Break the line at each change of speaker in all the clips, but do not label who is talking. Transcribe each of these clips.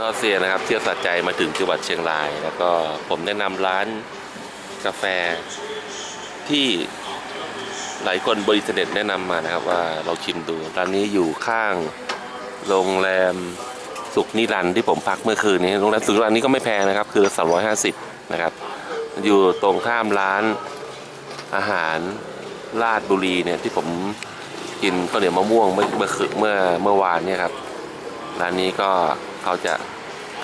ก็เซียนะครับเที่ยวสัใจมาถึงจังหวัดเชียงราย แล้วก็ผมแนะนำร้านกาแฟที่หลายคนบริษัทเน็ตแนะนำมานะครับว่าเราชิมดูร้านนี้อยู่ข้างโรงแรมสุขนิรันที่ผมพักเมื่อคืนนี้โรงแรมสุขนิรันท์นี้ก็ไม่แพงนะครับ คือ 350 นะครับ อยู่ตรงข้ามร้านอาหารลาดบุรีเนี่ยที่ผมกินข้าวเหนียวมะม่วงเมื่อเมื่อคืนเมื่อเมื่อวานเนี่ยครับร้านนี้ก็ เขาจะ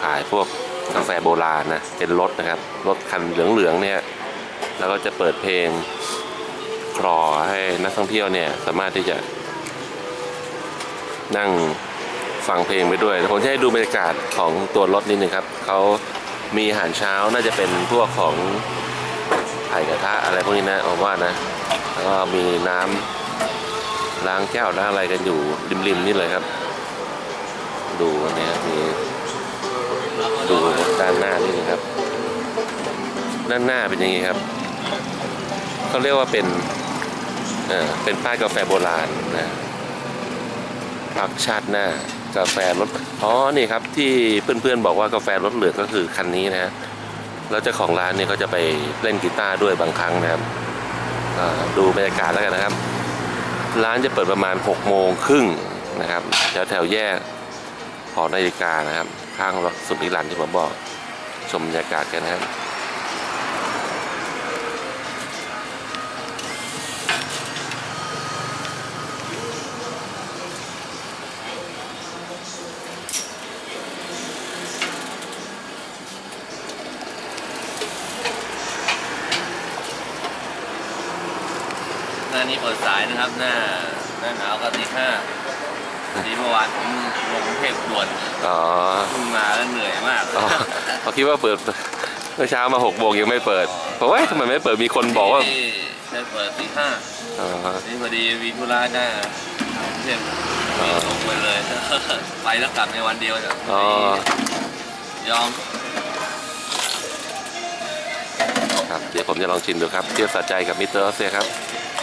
ขายพวกกาแฟโบราณนะ เป็นรถนะครับ รถคันเหลืองๆเนี่ย แล้วก็จะเปิดเพลงคลอให้นักท่องเที่ยวเนี่ย สามารถที่จะ นั่งฟังเพลงไปด้วย ผมจะให้ดูบรรยากาศของตัวรถนิดนึงครับ เขามีอาหารเช้าน่าจะเป็นพวกของไข่กระทะอะไรพวกนี้นะผมว่านะ แล้วก็มีน้ำล้างแก้วล้างอะไรกันอยู่ริมๆนี่เลยครับ ดูเนี่ยมีดูด้านหน้านี่นะครับ ด้านหน้าเป็นยังไงครับเขาเรียกว่าเป็นเออเป็นป้ายกาแฟโบราณนะปักชาติหน้ากาแฟรถอ๋อนี่ครับที่เพื่อนๆบอกว่ากาแฟรถเหลืองก็คือคันนี้นะฮะแล้วเจ้าของร้านเนี่ยก็จะไปเล่นกีตาร์ด้วยบางครั้งนะครับดูบรรยากาศแล้วกันนะครับ ร้านจะเปิดประมาณ6โมงครึ่งนะครับแถวแถวแยก หอนาฬิกานะครับ ข้างสุดนิรันที่ผมบอก ชมบรรยากาศกันนะครับ
หน้านี้เปิดสายนะครับ หน้าหน้าหนาวก็ตีห้า วานผมลงกรุงเทพด่วน
อ๋อ
เพิ่งมาแล้วเหนื่อยมาก
อ๋อเขาคิดว่าเปิดเมื่อเช้ามาหกโมงยังไม่เปิดเพราะว่าทำไมไม่เปิดมีคนบอกว่า
ที่ได้เปิดตีห้า
อ๋อ
นี่พอดีวีธุระหน้ากรุงเทพมีลงไปเลยไปแล้วกลับในวันเดียวเนี่ย
อ๋อย
อม
ครับเดี๋ยวผมจะลองชิมดูครับเที่ยวสะใจกับมิสเตอร์ออสเซียครับ
ค